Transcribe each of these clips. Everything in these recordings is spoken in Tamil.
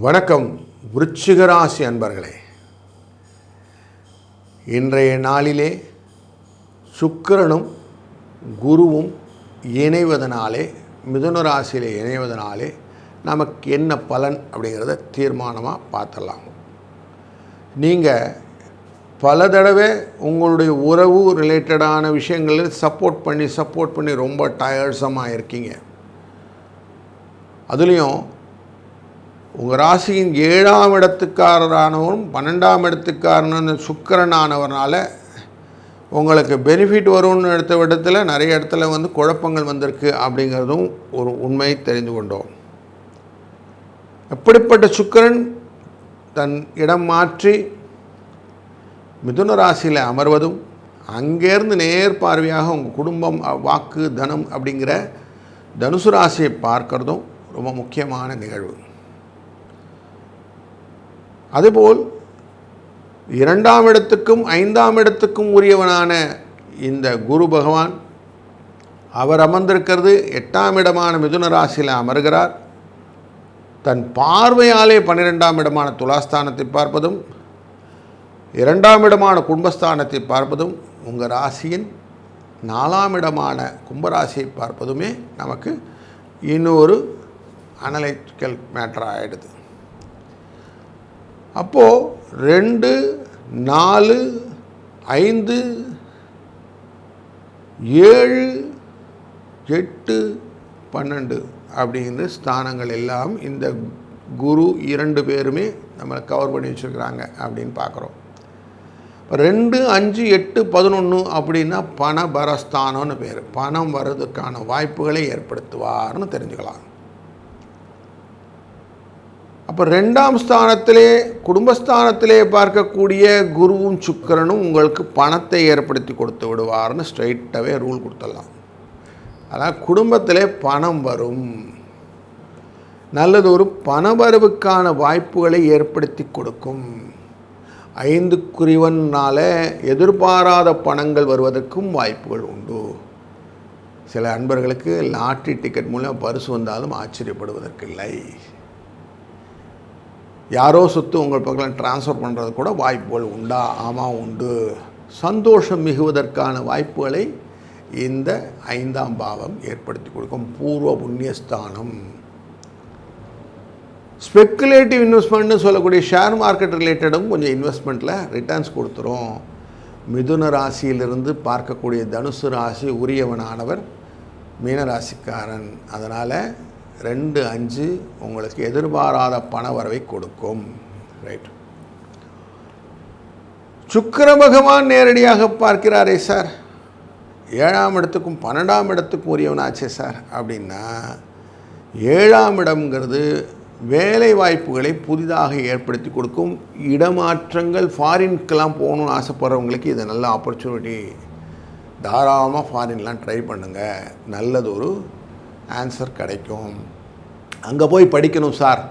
வணக்கம் விருச்சிகராசி அன்பர்களே. இன்றைய நாளிலே சுக்கிரனும் குருவும் இணைவதனாலே மிதுன ராசியிலே இணைவதனாலே நமக்கு என்ன பலன் அப்படிங்கிறத தீர்மானமாக பார்த்துடலாம். நீங்கள் பல தடவை உங்களுடைய உறவு ரிலேட்டடான விஷயங்களில் சப்போர்ட் பண்ணி சப்போர்ட் பண்ணி ரொம்ப டயர்ட்ஸமாக இருக்கீங்க அதுலேயும் உங்கள் ராசியின் ஏழாம் இடத்துக்காரரானவரும் பன்னெண்டாம் இடத்துக்காரன சுக்கரனானவர்னால உங்களுக்கு பெனிஃபிட் வரும்னு எடுத்த இடத்துல நிறைய இடத்துல வந்து குழப்பங்கள் வந்திருக்கு அப்படிங்கிறதும் ஒரு உண்மை தெரிந்து கொண்டோம். எப்படிப்பட்ட சுக்கரன் தன் இடம் மாற்றி மிதுன ராசியில் அமர்வதும் அங்கேருந்து நேர் பார்வையாக உங்கள் குடும்பம் வாக்கு தனம் அப்படிங்கிற தனுசு ராசியை பார்க்கறதும் ரொம்ப முக்கியமான நிகழ்வு. அதுபோல் இரண்டாம் இடத்துக்கும் ஐந்தாம் இடத்துக்கும் உரியவனான இந்த குரு பகவான் அவர் அமர்ந்திருக்கிறது எட்டாம் இடமான மிதுன ராசியில் அமர்கிறார். தன் பார்வையாலே பன்னிரெண்டாம் இடமான துலாஸ்தானத்தை பார்ப்பதும் இரண்டாம் இடமான குடும்பஸ்தானத்தை பார்ப்பதும் உங்கள் ராசியின் நாலாம் இடமான கும்பராசியை பார்ப்பதுமே நமக்கு இன்னொரு அனலைட்டிக்கல் மேட்டர் ஆகிடுது அப்போது ரெண்டு நாலு ஐந்து ஏழு எட்டு பன்னெண்டு அப்படிங்கிற ஸ்தானங்கள் எல்லாம் இந்த குரு இரண்டு பேருமே நம்மளை கவர் பண்ணி வச்சுருக்கிறாங்க அப்படின்னு பார்க்குறோம். ரெண்டு அஞ்சு எட்டு பதினொன்று அப்படின்னா பண பரஸ்தானம்னு பேர். பணம் வர்றதுக்கான வாய்ப்புகளை ஏற்படுத்துவார்னு தெரிஞ்சுக்கலாம். அப்போ ரெண்டாம் ஸ்தானத்திலே குடும்பஸ்தானத்திலே பார்க்கக்கூடிய குருவும் சுக்கிரனும் உங்களுக்கு பணத்தை ஏற்படுத்தி கொடுத்து விடுவார்னு ஸ்ட்ரைட்டாகவே ரூல் கொடுத்துடலாம். அதான் குடும்பத்திலே பணம் வரும். நல்லது ஒரு பணவரவுக்கான வாய்ப்புகளை ஏற்படுத்தி கொடுக்கும். ஐந்து குறிவனால எதிர்பாராத பணங்கள் வருவதற்கும் வாய்ப்புகள் உண்டு. சில அன்பர்களுக்கு லாட்ரி டிக்கெட் மூலம் பரிசு வந்தாலும் ஆச்சரியப்படுவதற்கில்லை. யாரோ சொத்து உங்கள் பக்கம் ட்ரான்ஸ்ஃபர் பண்ணுறது கூட வாய்ப்புகள் உண்டா? ஆமாம் உண்டு. சந்தோஷம் மிகுவதற்கான வாய்ப்புகளை இந்த ஐந்தாம் பாவம் ஏற்படுத்தி கொடுக்கும். பூர்வ புண்ணியஸ்தானம். ஸ்பெக்குலேட்டிவ் இன்வெஸ்ட்மெண்ட்னு சொல்லக்கூடிய ஷேர் மார்க்கெட் ரிலேட்டடும் கொஞ்சம் இன்வெஸ்ட்மெண்ட்டில் ரிட்டர்ன்ஸ் கொடுத்துரும். மிதுன ராசியிலிருந்து பார்க்கக்கூடிய தனுசு ராசி உரியவனானவர் மீனராசிக்காரன் அதனால் ரெண்டு அஞ்சு உங்களுக்கு எதிர்பாராத பண வரவை கொடுக்கும். ரைட் சுக்கர பகவான் நேரடியாக பார்க்கிறாரே சார் ஏழாம் இடத்துக்கும் பன்னெண்டாம் இடத்துக்கும் உரியவனாச்சே சார் அப்படின்னா ஏழாம் இடம்ங்கிறது வேலை வாய்ப்புகளை புதிதாக ஏற்படுத்தி கொடுக்கும் இடமாற்றங்கள் ஃபாரின்க்கெலாம் போகணும்னு ஆசைப்படுறவங்களுக்கு இது நல்ல ஆப்பர்ச்சுனிட்டி தாராளமாக ஃபாரின்லாம் ட்ரை பண்ணுங்கள் நல்லதொரு ஆன்சர் கிடைக்கும். அங்கே போய் படிக்கணும் சார்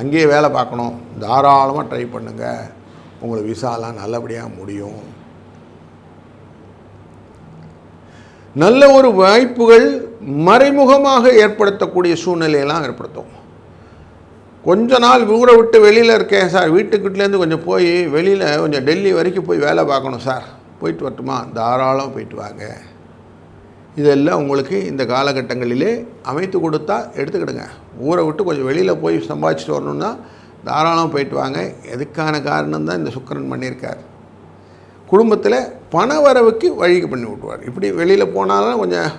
அங்கேயே வேலை பார்க்கணும். தாராளமாக ட்ரை பண்ணுங்கள் உங்களுக்கு விசாலாம் நல்லபடியாக முடியும். நல்ல ஒரு வாய்ப்புகள் மறைமுகமாக ஏற்படுத்தக்கூடிய சூழ்நிலையெல்லாம் ஏற்படுத்தும். கொஞ்ச நாள் ஊரை விட்டு வெளியில் இருக்கேன் சார். வீட்டுக்கிட்டேருந்து கொஞ்சம் போய் வெளியில் கொஞ்சம் டெல்லி வரைக்கும் போய் வேலை பார்க்கணும் சார். போயிட்டு வரட்டுமா? தாராளம் போயிட்டு வாங்க. இதெல்லாம் உங்களுக்கு இந்த காலகட்டங்களிலே அமைத்து கொடுத்தா எடுத்துக்கிடுங்க. ஊரை விட்டு கொஞ்சம் வெளியில் போய் சம்பாதிச்சுட்டு வரணும்னா தாராளம் போயிட்டு வாங்க. எதுக்கான காரணம் தான் இந்த சுக்கரன் பண்ணியிருக்கார். குடும்பத்தில் பண வரவுக்கு வழிக்கு பண்ணி விட்டுவார். இப்படி வெளியில் போனாலும் கொஞ்சம்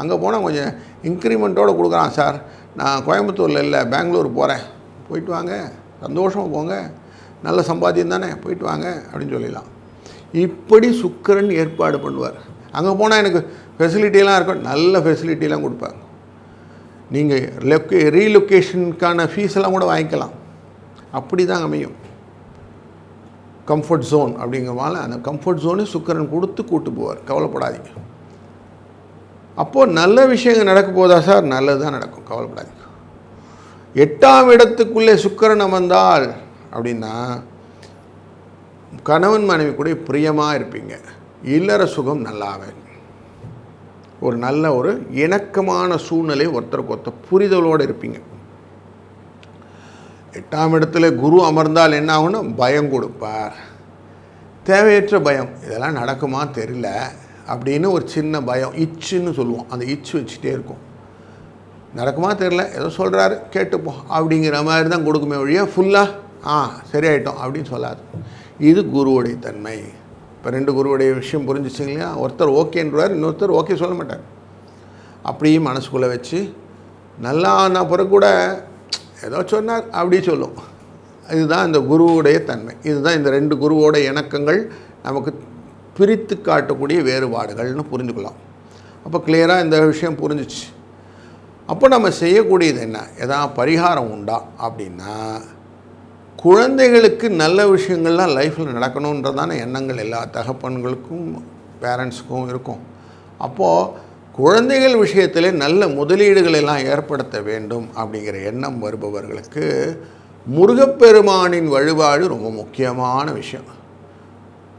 அங்கே போனால் கொஞ்சம் இன்க்ரிமெண்ட்டோடு கொடுக்குறான் சார். நான் கோயம்புத்தூரில் இல்லை பெங்களூர் போகிறேன் போயிட்டு வாங்க சந்தோஷமாக போங்க நல்ல சம்பாத்தியம் தானே போயிட்டு வாங்க அப்படின்னு சொல்லிடலாம். இப்படி சுக்கரன் ஏற்பாடு பண்ணுவார். அங்கே போனால் எனக்கு ஃபெசிலிட்டியெல்லாம் இருக்கும் நல்ல ஃபெசிலிட்டிலாம் கொடுப்பாங்க நீங்கள் லொக்கே ரீலொக்கேஷனுக்கான ஃபீஸ் எல்லாம் கூட வாங்கிக்கலாம். அப்படி தான் அமையும். கம்ஃபர்ட் ஜோன் அப்படிங்கிறவால அந்த கம்ஃபர்ட் ஜோனு சுக்கரன் கொடுத்து கூட்டு போவார். கவலைப்படாதீங்க. அப்போது நல்ல விஷயங்கள் நடக்க போதா சார்? நல்லது தான் நடக்கும். கவலைப்படாதீங்க. எட்டாம் இடத்துக்குள்ளே சுக்கரன் அமர்ந்தால் அப்படின்னா கணவன் மனைவி கூட பிரியமாக இருப்பீங்க. இல்லற சுகம் நல்லாவே. ஒரு நல்ல ஒரு இணக்கமான சூழ்நிலை ஒருத்தருக்கு ஒருத்தர் புரிதலோடு இருப்பீங்க. எட்டாம் இடத்துல குரு அமர்ந்தால் என்ன ஆகும்னா பயம் கொடுப்பார். தேவையற்ற பயம் இதெல்லாம் நடக்குமா தெரியல அப்படின்னு ஒரு சின்ன பயம் இச்சுன்னு சொல்லுவோம். அந்த இச்சு வச்சுட்டே இருக்கும். நடக்குமா தெரில ஏதோ சொல்கிறாரு கேட்டுப்போம் அப்படிங்கிற மாதிரி தான் கொடுக்குமே ஒழிய ஃபுல்லாக ஆ சரியாயிட்டோம் அப்படின்னு சொல்லாது. இது குருவுடைய தன்மை. இப்போ ரெண்டு குருவுடைய விஷயம் புரிஞ்சிச்சிங்க இல்லையா? ஒருத்தர் ஓகேன்றார் இன்னொருத்தர் ஓகே சொல்ல மாட்டார். அப்படியே மனசுக்குள்ளே வச்சு நல்லா ஆன பிறகு கூட ஏதோ சொன்னார் அப்படி சொல்லும். இதுதான் இந்த குருவுடைய தன்மை. இதுதான் இந்த ரெண்டு குருவோட இணக்கங்கள் நமக்கு பிரித்து காட்டக்கூடிய வேறுபாடுகள்னு புரிஞ்சுக்கலாம். அப்போ கிளியராக இந்த விஷயம் புரிஞ்சிச்சு. அப்போ நம்ம செய்யக்கூடியது என்ன? எதாவது பரிகாரம் உண்டா? அப்படின்னா குழந்தைகளுக்கு நல்ல விஷயங்கள்லாம் லைஃப்பில் நடக்கணுன்றதான எண்ணங்கள் எல்லா தகப்பன்களுக்கும் பேரண்ட்ஸுக்கும் இருக்கும். அப்போது குழந்தைகள் விஷயத்திலே நல்ல முதலீடுகள் எல்லாம் ஏற்படுத்த வேண்டும் அப்படிங்கிற எண்ணம் வருபவர்களுக்கு முருகப்பெருமானின் வழிபாடு ரொம்ப முக்கியமான விஷயம்.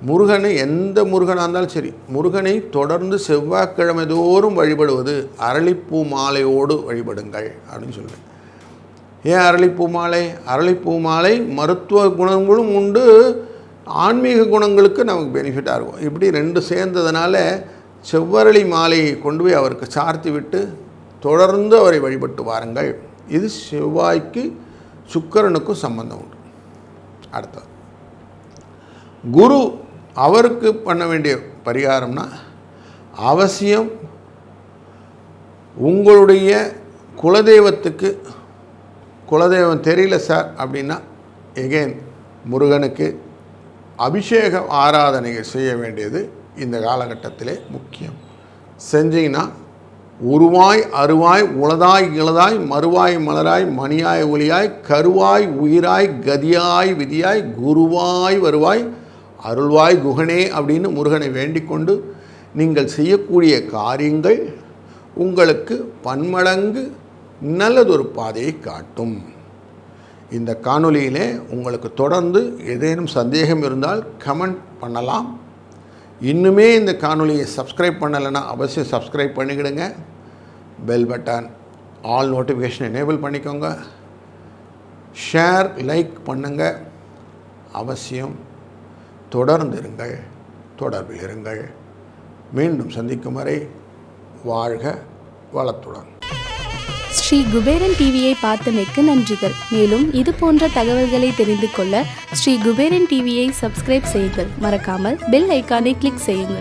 முருகனை எந்த முருகனாக இருந்தாலும் சரி முருகனை தொடர்ந்து செவ்வாய்க்கிழமை தோறும் வழிபடுவது அரளிப்பூ மாலையோடு வழிபடுங்கள் அப்படின்னு சொல்லுவேன் ஏன் அரளிப்பூ மாலை? அரளிப்பூ மாலை மருத்துவ குணங்களும் உண்டு ஆன்மீக குணங்களுக்கு நமக்கு பெனிஃபிட்டாக இருக்கும். இப்படி ரெண்டு சேர்ந்ததுனால செவ்வரளி மாலையை கொண்டு போய் அவருக்கு சார்த்தி விட்டு தொடர்ந்து அவரை வழிபட்டு வாருங்கள். இது செவ்வாய்க்கு சுக்கரனுக்கும் சம்பந்தம் உண்டு. அடுத்தது குரு அவருக்கு பண்ண வேண்டிய பரிகாரம்னா அவசியம் உங்களுடைய குலதெய்வத்துக்கு குலதெய்வம் தெரியல சார் அப்படின்னா எகெயின் முருகனுக்கு அபிஷேக ஆராதனைகள் செய்ய வேண்டியது இந்த காலகட்டத்திலே முக்கியம். செஞ்சீங்கன்னா உருவாய் அருவாய் உளதாய் இளதாய் மறுவாய் மலராய் மணியாய் ஒளியாய் கருவாய் உயிராய் கதியாய் விதியாய் குருவாய் வருவாய் அருள்வாய் குகனே அப்படின்னு முருகனை வேண்டிக்கொண்டு நீங்கள் செய்யக்கூடிய காரியங்கள் உங்களுக்கு பன்மடங்கு நல்லதொரு பாதையை காட்டும். இந்த காணொலியிலே உங்களுக்கு தொடர்ந்து ஏதேனும் சந்தேகம் இருந்தால் கமெண்ட் பண்ணலாம். இன்னுமே இந்த காணொலியை சப்ஸ்கிரைப் பண்ணலைன்னா அவசியம் subscribe பண்ணிக்கிடுங்க. Bell button all notification enable பண்ணிக்கோங்க. ஷேர் லைக் பண்ணுங்கள் அவசியம் தொடர்ந்து இருங்கள் தொடர்பில் இருங்கள் மீண்டும் சந்திக்கும் வரை வாழ்க வளத்துடன். ஸ்ரீ குபேரன் டிவியை பார்த்தமைக்கு நன்றிகள். மேலும் இது போன்ற தகவல்களை தெரிந்து கொள்ள ஸ்ரீ குபேரன் டிவியை சப்ஸ்கிரைப் செய்யுங்கள். மறக்காமல் பெல் ஐக்கானை கிளிக் செய்யுங்கள்.